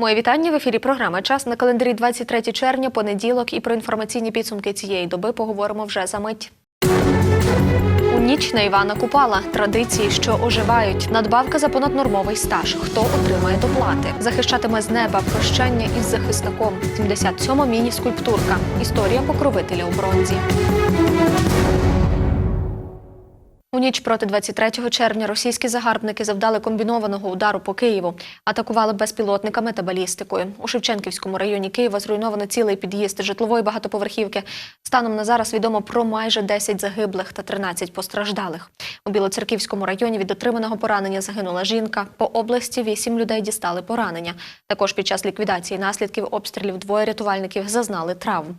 Моє вітання в ефірі програми Час на календарі 23 червня, понеділок. І про інформаційні підсумки цієї доби поговоримо вже за мить. У ніч на Івана Купала традиції, що оживають. Надбавка за понаднормовий стаж. Хто отримає доплати? Захищатиме з неба прощання із захисником. 77-ма міні-скульптурка. Історія покровителя у бронзі. У ніч проти 23 червня російські загарбники завдали комбінованого удару по Києву, атакували безпілотниками та балістикою. У Шевченківському районі Києва зруйнований цілий під'їзд житлової багатоповерхівки. Станом на зараз відомо про майже 10 загиблих та 13 постраждалих. У Білоцерківському районі від отриманого поранення загинула жінка. По області 8 людей дістали поранення. Також під час ліквідації наслідків обстрілів двоє рятувальників зазнали травм.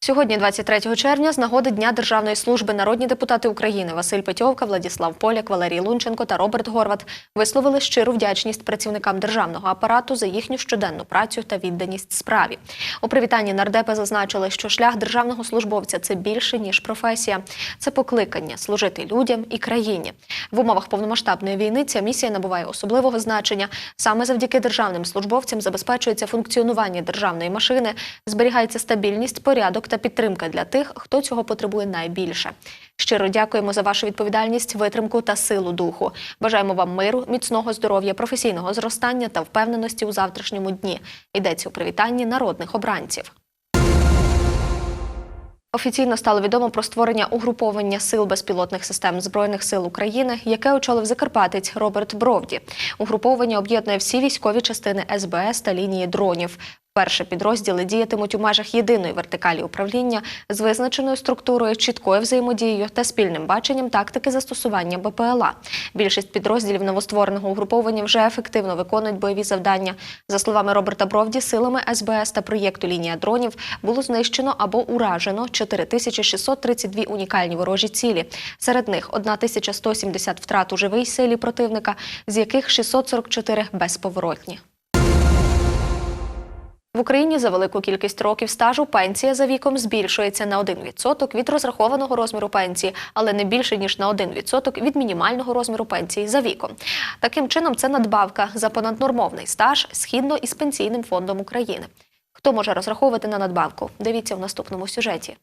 Сьогодні, 23 червня, з нагоди Дня Державної служби народні депутати України Василь Петьовка, Владіслав Поляк, Валерій Лунченко та Роберт Горват висловили щиру вдячність працівникам державного апарату за їхню щоденну працю та відданість справі. У привітанні нардепи зазначили, що шлях державного службовця це більше ніж професія, це покликання служити людям і країні. В умовах повномасштабної війни ця місія набуває особливого значення. Саме завдяки державним службовцям забезпечується функціонування державної машини, зберігається стабільність, порядок та підтримка для тих, хто цього потребує найбільше. Щиро дякуємо за вашу відповідальність, витримку та силу духу. Бажаємо вам миру, міцного здоров'я, професійного зростання та впевненості у завтрашньому дні. Йдеться у привітанні народних обранців. Офіційно стало відомо про створення угруповання сил безпілотних систем збройних сил України, яке очолив Закарпатець Роберт Бровді. Угруповання об'єднує всі військові частини СБС та лінії дронів. Перші підрозділи діятимуть у межах єдиної вертикалі управління з визначеною структурою, чіткою взаємодією та спільним баченням тактики застосування БПЛА. Більшість підрозділів новоствореного угруповання вже ефективно виконують бойові завдання. За словами Роберта Бровді, силами СБС та проєкту Лінія дронів було знищено або уражено 4632 унікальні ворожі цілі. Серед них 1170 втрат у живій силі противника, з яких 644 безповоротні. В Україні за велику кількість років стажу пенсія за віком збільшується на 1% від розрахованого розміру пенсії, але не більше ніж на 1% від мінімального розміру пенсії за віком. Таким чином, це надбавка за понаднормовний стаж східно із пенсійним фондом України. Хто може розраховувати на надбавку? Дивіться в наступному сюжеті.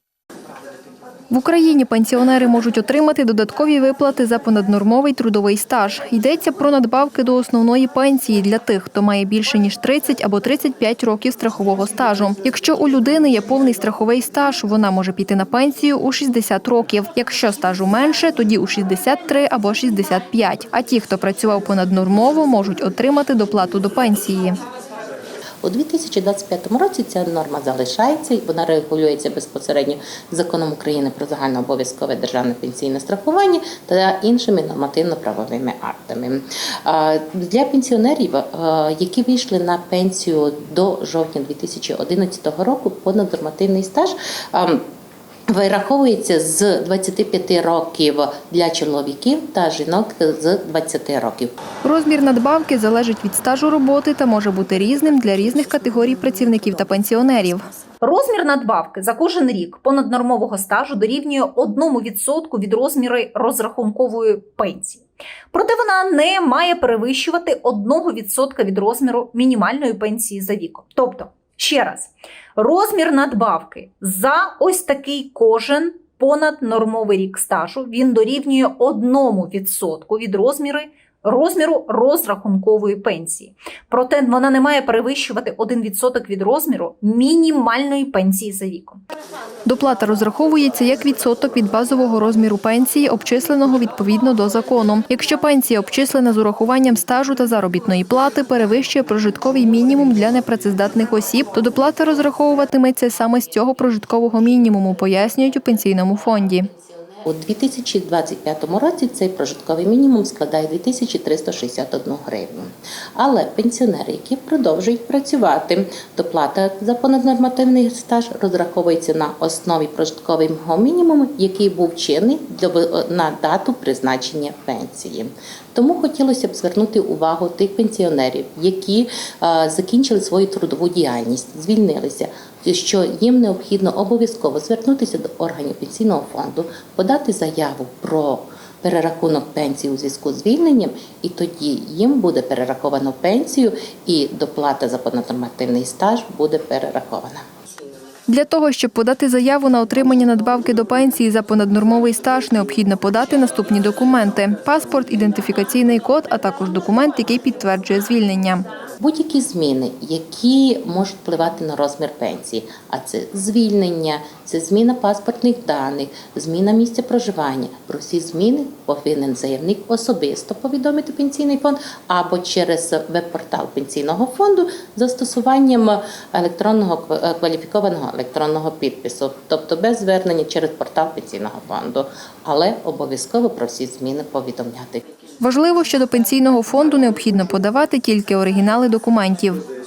В Україні пенсіонери можуть отримати додаткові виплати за понаднормовий трудовий стаж. Йдеться про надбавки до основної пенсії для тих, хто має більше ніж 30 або 35 років страхового стажу. Якщо у людини є повний страховий стаж, вона може піти на пенсію у 60 років. Якщо стажу менше, тоді у 63 або 65. А ті, хто працював понаднормово, можуть отримати доплату до пенсії. У 2025 році ця норма залишається, і вона регулюється безпосередньо законом України про загальнообов'язкове державне пенсійне страхування та іншими нормативно-правовими актами. Для пенсіонерів, які вийшли на пенсію до жовтня 2011 року, понаднормативний стаж. Вираховується з 25 років для чоловіків та жінок з 20 років. Розмір надбавки залежить від стажу роботи та може бути різним для різних категорій працівників та пенсіонерів. Розмір надбавки за кожен рік понаднормового стажу дорівнює 1% від розміру розрахункової пенсії. Проте вона не має перевищувати 1% від розміру мінімальної пенсії за віком. Тобто, ще раз, розмір надбавки за ось такий кожен понад нормовий рік стажу він дорівнює 1% від розміру розміру розрахункової пенсії. Проте вона не має перевищувати 1% від розміру мінімальної пенсії за віком. Доплата розраховується як відсоток від базового розміру пенсії, обчисленого відповідно до закону. Якщо пенсія обчислена з урахуванням стажу та заробітної плати, перевищує прожитковий мінімум для непрацездатних осіб, то доплата розраховуватиметься саме з цього прожиткового мінімуму, пояснюють у пенсійному фонді. У 2025 році цей прожитковий мінімум складає 2361 гривню. Але пенсіонери, які продовжують працювати, доплата за понаднормативний стаж розраховується на основі прожиткового мінімуму, який був чинний на дату призначення пенсії. Тому хотілося б звернути увагу тих пенсіонерів, які е, закінчили свою трудову діяльність, звільнилися що їм необхідно обов'язково звернутися до органів пенсійного фонду, подати заяву про перерахунок пенсії у зв'язку з звільненням, і тоді їм буде перераховано пенсію, і доплата за понаднормативний стаж буде перерахована. Для того, щоб подати заяву на отримання надбавки до пенсії за понаднормовий стаж, необхідно подати наступні документи: паспорт, ідентифікаційний код, а також документ, який підтверджує звільнення. Будь-які зміни, які можуть впливати на розмір пенсії, а це звільнення, це зміна паспортних даних, зміна місця проживання. Про всі зміни повинен заявник особисто повідомити пенсійний фонд або через веб-портал пенсійного фонду застосуванням електронного кваліфікованого електронного підпису, тобто без звернення через портал пенсійного фонду, але обов'язково про всі зміни повідомляти. Важливо, що до пенсійного фонду необхідно подавати тільки оригінали документів.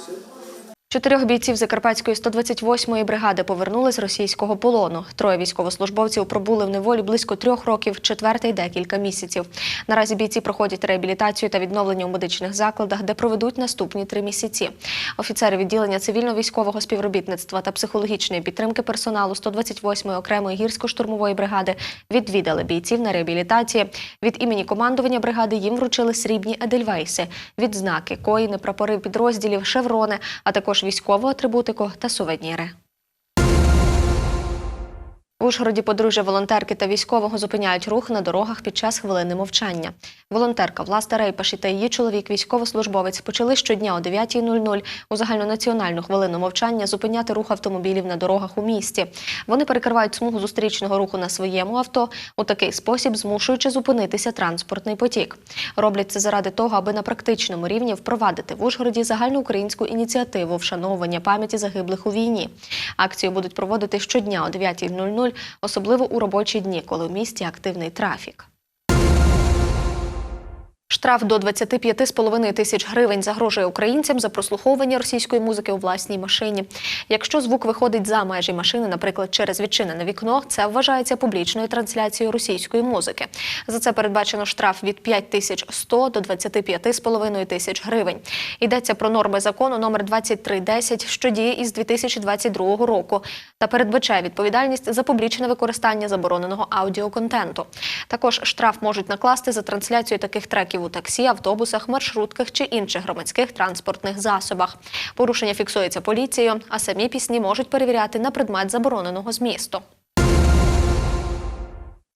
Чотирьох бійців Закарпатської 128-ї бригади повернули з російського полону. Троє військовослужбовців пробули в неволі близько трьох років, четвертий декілька місяців. Наразі бійці проходять реабілітацію та відновлення у медичних закладах, де проведуть наступні три місяці. Офіцери відділення цивільно-військового співробітництва та психологічної підтримки персоналу 128-ї окремої гірсько-штурмової бригади відвідали бійців на реабілітації. Від імені командування бригади їм вручили срібні едельвейси, відзнаки, коїни, прапори підрозділів, шеврони, а також військову атрибутику та сувеніри. В Ужгороді подружжя волонтерки та військового зупиняють рух на дорогах під час хвилини мовчання. Волонтерка Власта Рейпаші та її чоловік, військовослужбовець, почали щодня о 9.00 у загальнонаціональну хвилину мовчання зупиняти рух автомобілів на дорогах у місті. Вони перекривають смугу зустрічного руху на своєму авто, у такий спосіб змушуючи зупинитися транспортний потік. Роблять це заради того, аби на практичному рівні впровадити в Ужгороді загальноукраїнську ініціативу вшановування пам'яті загиблих у війні. Акцію будуть проводити щодня о 9.00, особливо у робочі дні, коли в місті активний трафік. Штраф до 25,5 тисяч гривень загрожує українцям за прослуховування російської музики у власній машині. Якщо звук виходить за межі машини, наприклад, через відчинене вікно, це вважається публічною трансляцією російської музики. За це передбачено штраф від 5100 до 25,5 тисяч гривень. Йдеться про норми закону номер 2310, що діє із 2022 року, та передбачає відповідальність за публічне використання забороненого аудіоконтенту. Також штраф можуть накласти за трансляцію таких треків у таксі, автобусах, маршрутках чи інших громадських транспортних засобах. Порушення фіксується поліцією, а самі пісні можуть перевіряти на предмет забороненого змісту.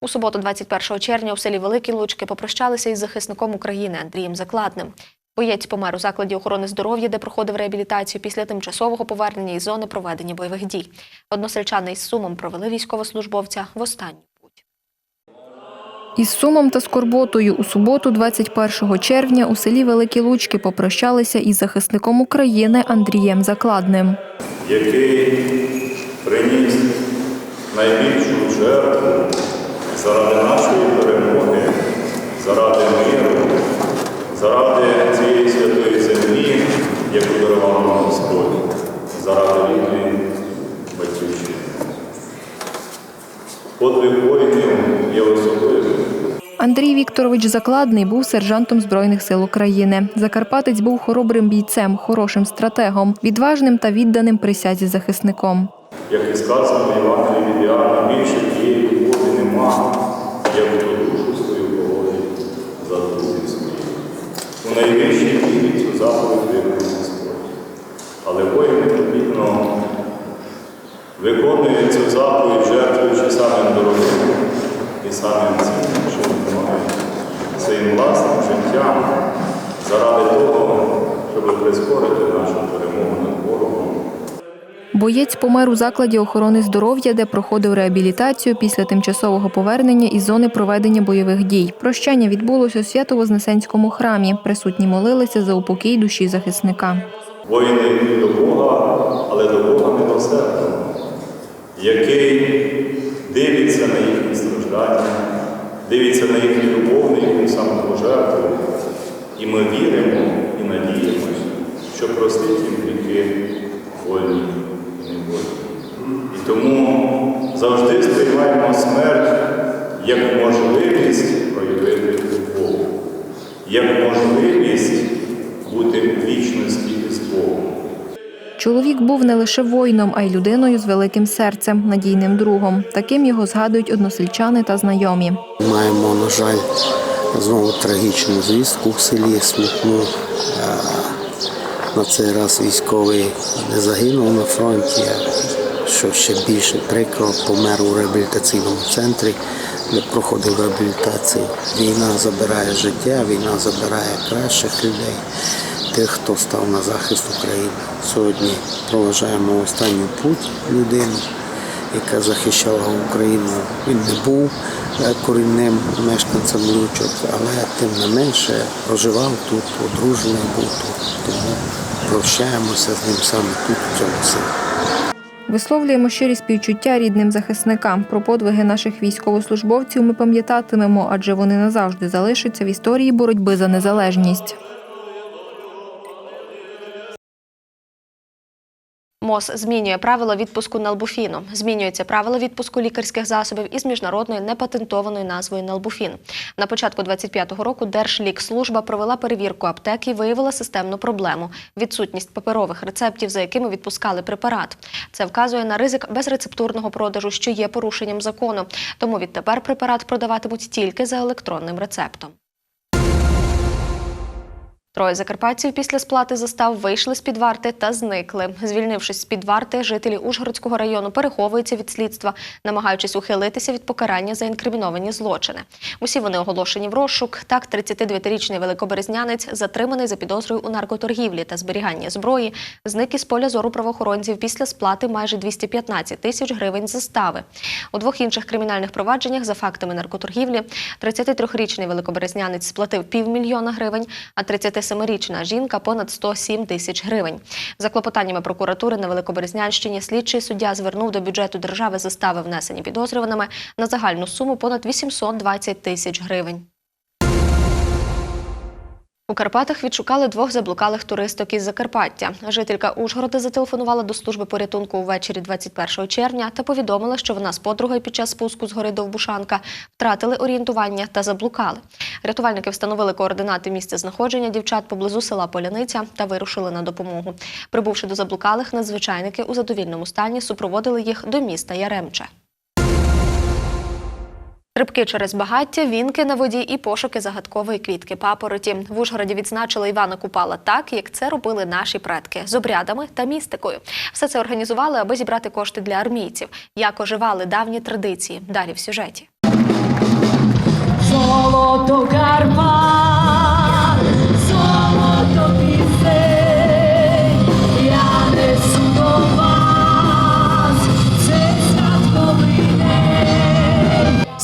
У суботу, 21 червня, у селі Великі Лучки попрощалися із захисником України Андрієм Закладним. Боєць помер у закладі охорони здоров'я, де проходив реабілітацію після тимчасового повернення із зони проведення бойових дій. Односельчани із сумом провели військовослужбовця в останній путь. Із сумом та скорботою у суботу, 21 червня, у селі Великі Лучки попрощалися із захисником України Андрієм Закладним. який приніс найбільшу жертву заради нашої перемоги, заради миру, заради цієї святої землі, яку дарував нам Господь, заради рідної батьківщини. Подвиг воїнів є особливим. Андрій Вікторович Закладний був сержантом Збройних сил України. Закарпатець був хоробрим бійцем, хорошим стратегом, відважним та відданим присязі захисником. Як і сказано Євангелії від більше тієї любові нема, як хто душу свою положить за друзів своїх. У найвищій мірі цю заповідь виконує Господь. Але воїн непомітно виконує цю заповідь, жертвуючи самим дорогим і самим цінним, своїм власним життям заради того, щоб прискорити нашу перемогу над ворогом. Боєць помер у закладі охорони здоров'я, де проходив реабілітацію після тимчасового повернення із зони проведення бойових дій. Прощання відбулося у Свято-Вознесенському храмі. Присутні молилися за упокій душі захисника. Воїни до Бога, але до Бога милосердного, який дивиться на їхні страждання, дивиться на їхню любов, на їхню самопожертву. І ми віримо і надіємося, що простить їм гріхи вольні і невольні. І тому завжди сприймаємо смерть як можливість проявити любов, як можливість бути в вічності із Богом. Чоловік був не лише воїном, а й людиною з великим серцем, надійним другом. Таким його згадують односельчани та знайомі. Маємо, на жаль, знову трагічну звістку в селі Смітну. Е, На цей раз військовий не загинув на фронті, що ще більше прикро, помер у реабілітаційному центрі, де проходив реабілітацію. Війна забирає життя, війна забирає кращих людей, тих, хто став на захист України. Сьогодні проважаємо останню путь людини яка захищала Україну. Він не був е, корінним мешканцем Лучок, але тим не менше проживав тут, одружений був тут. Тому прощаємося з ним саме тут, в цьому селі. Висловлюємо щирі співчуття рідним захисникам. Про подвиги наших військовослужбовців ми пам'ятатимемо, адже вони назавжди залишаться в історії боротьби за незалежність. МОЗ змінює правила відпуску налбуфіну. Змінюється правила відпуску лікарських засобів із міжнародною непатентованою назвою налбуфін. На початку 25-го року Держлікслужба провела перевірку аптек і виявила системну проблему відсутність паперових рецептів, за якими відпускали препарат. Це вказує на ризик безрецептурного продажу, що є порушенням закону. Тому відтепер препарат продаватимуть тільки за електронним рецептом. Троє закарпатців після сплати застав вийшли з під варти та зникли. Звільнившись з під варти, жителі Ужгородського району переховуються від слідства, намагаючись ухилитися від покарання за інкриміновані злочини. Усі вони оголошені в розшук. Так, 39-річний великоберезнянець, затриманий за підозрою у наркоторгівлі та зберіганні зброї, зник із поля зору правоохоронців після сплати майже 215 тисяч гривень застави. У двох інших кримінальних провадженнях за фактами наркоторгівлі 33-річний великоберезнянець сплатив півмільйона гривень, а 37-річна жінка понад 107 тисяч гривень. За клопотаннями прокуратури на Великоберезнянщині слідчий суддя звернув до бюджету держави застави, внесені підозрюваними, на загальну суму понад 820 тисяч гривень. У Карпатах відшукали двох заблукалих туристок із Закарпаття. Жителька Ужгорода зателефонувала до служби порятунку увечері 21 червня та повідомила, що вона з подругою під час спуску з гори Довбушанка втратили орієнтування та заблукали. Рятувальники встановили координати місця знаходження дівчат поблизу села Поляниця та вирушили на допомогу. Прибувши до заблукалих, надзвичайники у задовільному стані супроводили їх до міста Яремче. Рибки через багаття, вінки на воді і пошуки загадкової квітки папороті. В Ужгороді відзначили Івана Купала так, як це робили наші предки з обрядами та містикою. Все це організували, аби зібрати кошти для армійців. Як оживали давні традиції. Далі в сюжеті. Золото Карпат,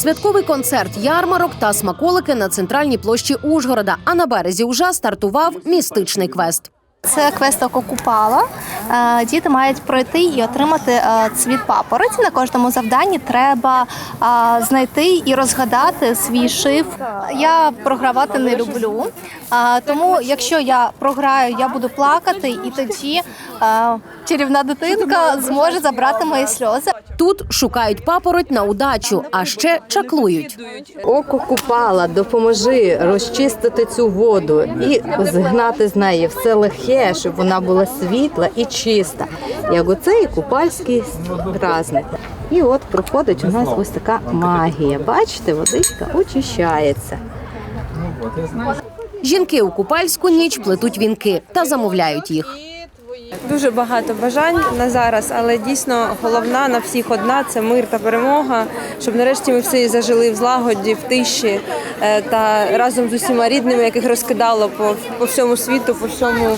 Святковий концерт, ярмарок та смаколики на центральній площі Ужгорода. А на березі уже стартував містичний квест. Це квест Купала. Е, Діти мають пройти і отримати е, цвіт папороті. На кожному завданні треба е, знайти і розгадати свій шиф. Я програвати не люблю, тому якщо я програю, я буду плакати, і тоді чарівна дитинка зможе забрати мої сльози. Тут шукають папороть на удачу, а ще чаклують. Око купала, допоможи розчистити цю воду і згнати з неї все лихе, щоб вона була світла і чиста. Як оцей купальський праздник. І от проходить у нас ось така магія. Бачите, водичка очищається. Жінки у купальську ніч плетуть вінки та замовляють їх. Дуже багато бажань на зараз, але дійсно головна на всіх одна це мир та перемога, щоб нарешті ми всі зажили в злагоді, в тиші е, та разом з усіма рідними, яких розкидало по, по всьому світу, по всьому,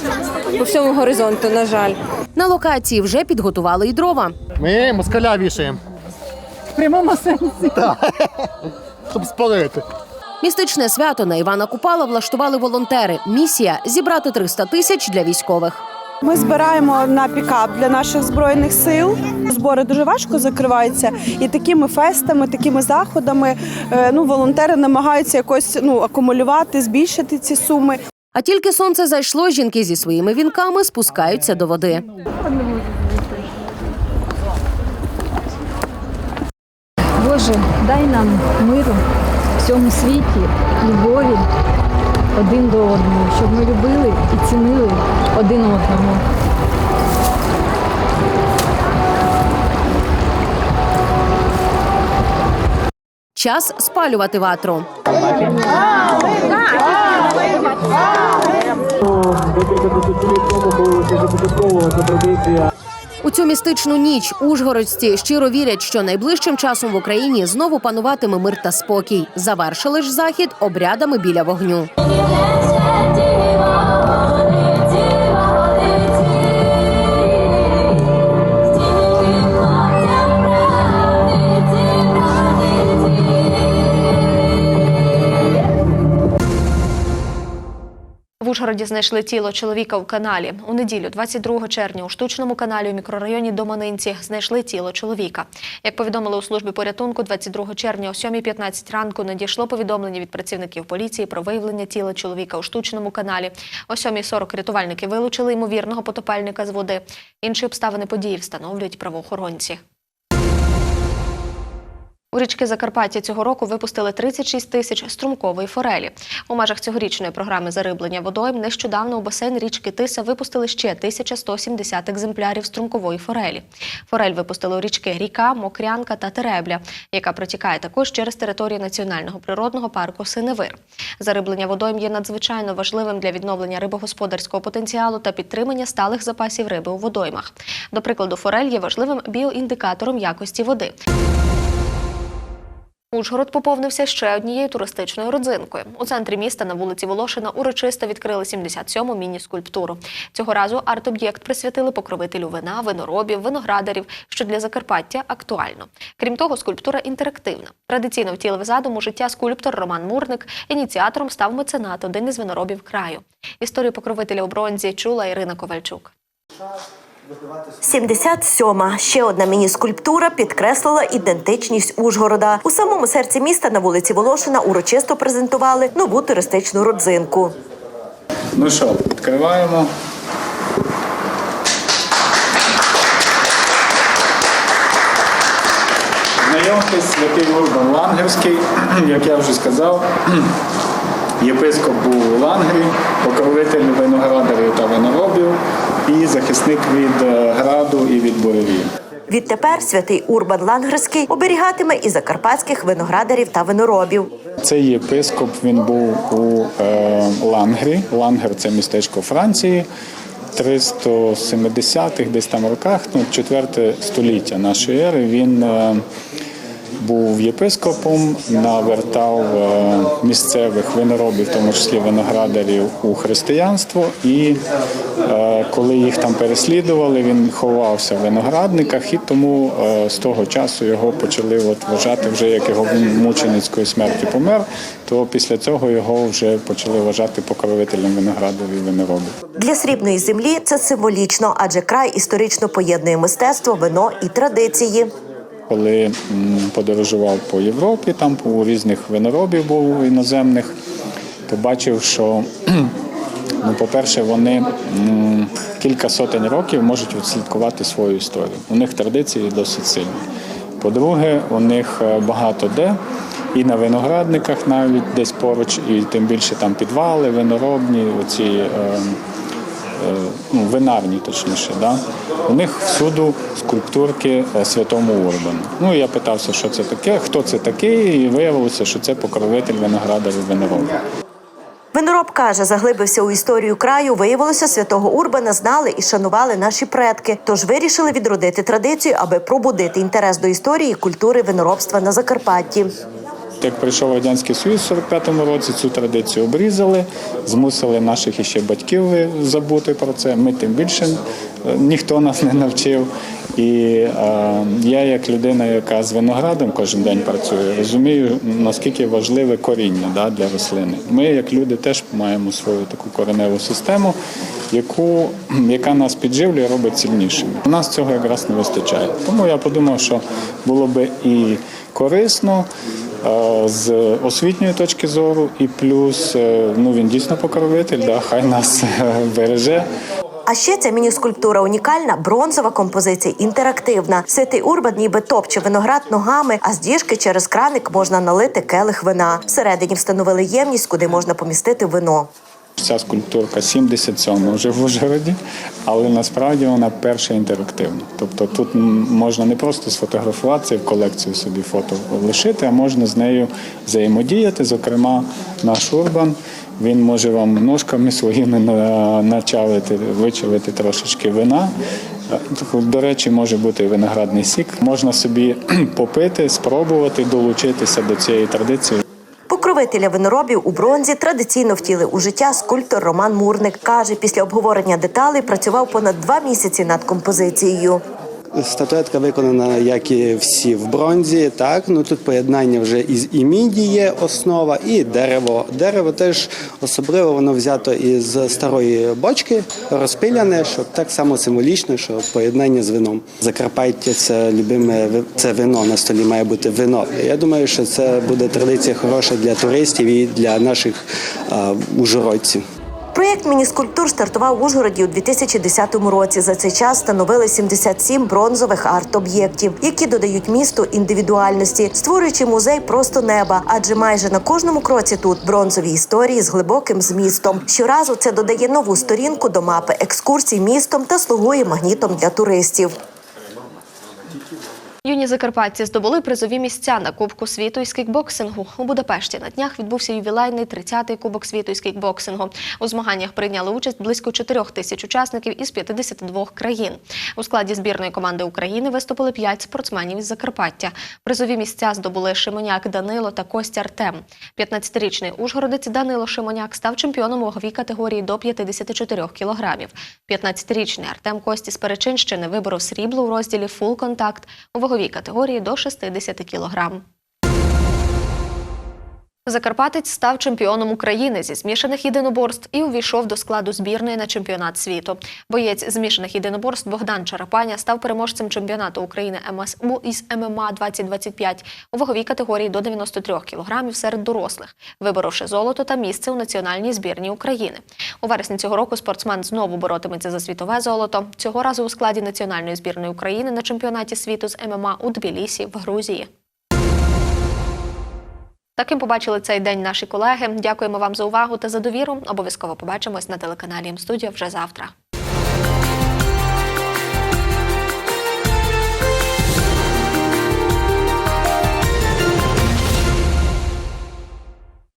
по всьому горизонту. На жаль. На локації вже підготували і дрова. Ми москаля вішаємо. В прямому сенсі? Так. Щоб спалити. Містичне свято на Івана Купала влаштували волонтери. Місія зібрати 300 тисяч для військових. Ми збираємо на пікап для наших збройних сил. Збори дуже важко закриваються, і такими фестами, такими заходами е, ну волонтери намагаються якось ну акумулювати, збільшити ці суми. А тільки сонце зайшло, жінки зі своїми вінками спускаються до води. Боже, дай нам миру в цьому світі, любові один до одного, щоб ми любили і цінили один одного. Час спалювати ватру. Декілька десятиліть тому коли традиція. У цю містичну ніч ужгородці щиро вірять, що найближчим часом в Україні знову пануватиме мир та спокій. Завершили ж захід обрядами біля вогню. В знайшли тіло чоловіка в каналі. У неділю, 22 червня, у штучному каналі у мікрорайоні Доманинці знайшли тіло чоловіка. Як повідомили у службі порятунку, 22 червня о 7.15 ранку надійшло повідомлення від працівників поліції про виявлення тіла чоловіка у штучному каналі. О 7.40 рятувальники вилучили ймовірного потопальника з води. Інші обставини події встановлюють правоохоронці. У річки Закарпаття цього року випустили 36 тисяч струмкової форелі. У межах цьогорічної програми зариблення водойм нещодавно у басейн річки Тиса випустили ще 1170 екземплярів струмкової форелі. Форель випустили у річки Ріка, Мокрянка та Теребля, яка протікає також через територію національного природного парку Синевир. Зариблення водойм є надзвичайно важливим для відновлення рибогосподарського потенціалу та підтримання сталих запасів риби у водоймах. До прикладу, форель є важливим біоіндикатором якості води. Ужгород поповнився ще однією туристичною родзинкою. У центрі міста на вулиці Волошина урочисто відкрили 77-му міні-скульптуру. Цього разу арт-об'єкт присвятили покровителю вина, виноробів, виноградарів, що для Закарпаття актуально. Крім того, скульптура інтерактивна. Традиційно втілив задум у життя скульптор Роман Мурник. Ініціатором став меценат, один із виноробів краю. Історію покровителя у бронзі чула Ірина Ковальчук. 77-ма. Ще одна міні-скульптура підкреслила ідентичність Ужгорода. У самому серці міста на вулиці Волошина урочисто презентували нову туристичну родзинку. Ну що, відкриваємо. Знайомтесь, святий Урбан Лангерський, як я вже сказав, єпископ був у Лангрі, покровитель виноградарів та виноробів і захисник від е, граду і від буревів. Відтепер святий Урбан Лангерський оберігатиме і закарпатських виноградарів та виноробів. Цей єпископ він був у е, Лангрі. Лангер це містечко Франції. 370-х десь там роках, ну, 4 століття нашої ери, він е, був єпископом, навертав е, місцевих виноробів, в тому числі виноградарів, у християнство. І е, коли їх там переслідували, він ховався в виноградниках, і тому е, з того часу його почали от вважати вже як його мученицької смерті помер. То після цього його вже почали вважати покровителем виноградарів і виноробів. Для срібної землі це символічно, адже край історично поєднує мистецтво, вино і традиції. Коли подорожував по Європі, там у різних виноробів був іноземних, то бачив, що, ну, по-перше, вони кілька сотень років можуть відслідкувати свою історію. У них традиції досить сильні. По-друге, у них е, багато де, і на виноградниках навіть десь поруч, і тим більше там підвали, виноробні, оці. Е, ну, винарні, точніше, да? у них всюду скульптурки е, святому Урбану. Ну, я питався, що це таке, хто це такий, і виявилося, що це покровитель виноградарів виноробів. Винороб каже, заглибився у історію краю. Виявилося, святого Урбана знали і шанували наші предки. Тож вирішили відродити традицію, аби пробудити інтерес до історії і культури виноробства на Закарпатті. Як прийшов радянський союз в 45-му році, цю традицію обрізали, змусили наших іще батьків забути про це. Ми тим більше е, ніхто нас не навчив. І е, я, як людина, яка з виноградом кожен день працює, розумію, наскільки важливе коріння да, для рослини. Ми, як люди, теж маємо свою таку кореневу систему, яку, яка нас підживлює, робить сильнішими. У нас цього якраз не вистачає. Тому я подумав, що було би і корисно. Е, З освітньої точки зору, і плюс е, ну він дійсно покровитель, да, хай нас е, береже. А ще ця міні-скульптура унікальна, бронзова композиція, інтерактивна. Ситий Урбан ніби топче виноград ногами, а з діжки через краник можна налити келих вина. Всередині встановили ємність, куди можна помістити вино. Ця скульптурка 77 вже в Ужгороді, але насправді вона перша інтерактивна. Тобто тут можна не просто сфотографуватися і в колекцію собі фото лишити, а можна з нею взаємодіяти. Зокрема, наш Урбан. Він може вам ножками своїми на- начавити, вичавити трошечки вина. До речі, може бути виноградний сік. Можна собі попити, спробувати долучитися до цієї традиції. Покровителя виноробів у бронзі традиційно втілив у життя скульптор Роман Мурник. Каже, після обговорення деталей працював понад два місяці над композицією. Статуетка виконана, як і всі в бронзі. Так, ну тут поєднання вже із і міді є основа, і дерево. Дерево теж особливо воно взято із старої бочки, розпиляне, що так само символічно, що поєднання з вином. Закарпаття це любиме це вино. На столі має бути вино. Я думаю, що це буде традиція хороша для туристів і для наших а, ужгородців. Проєкт мініскульптур стартував в Ужгороді у 2010 році. За цей час встановили 77 бронзових арт-об'єктів, які додають місту індивідуальності, створюючи музей просто неба. Адже майже на кожному кроці тут бронзові історії з глибоким змістом. Щоразу це додає нову сторінку до мапи екскурсій містом та слугує магнітом для туристів. Юні закарпатці здобули призові місця на Кубку світу із кікбоксингу. У Будапешті на днях відбувся ювілейний 30-й Кубок світу із кікбоксингу. У змаганнях прийняли участь близько 4 тисяч учасників із 52 країн. У складі збірної команди України виступили 5 спортсменів із Закарпаття. Призові місця здобули Шимоняк Данило та Костя Артем. 15-річний ужгородець Данило Шимоняк став чемпіоном ваговій категорії до 54 кілограмів. 15-річний Артем Кості з Перечинщини виборов срібло у розділі «Фул контакт» у ваговій категорії до 60 кілограм. Закарпатець став чемпіоном України зі змішаних єдиноборств і увійшов до складу збірної на чемпіонат світу. Боєць змішаних єдиноборств Богдан Чарапаня став переможцем чемпіонату України МСУ із ММА 2025 у ваговій категорії до 93 кілограмів серед дорослих, виборовши золото та місце у національній збірній України. У вересні цього року спортсмен знову боротиметься за світове золото. Цього разу у складі національної збірної України на чемпіонаті світу з ММА у Тбілісі в Грузії. Таким побачили цей день наші колеги. Дякуємо вам за увагу та за довіру. Обов'язково побачимось на телеканалі М-студіо вже завтра.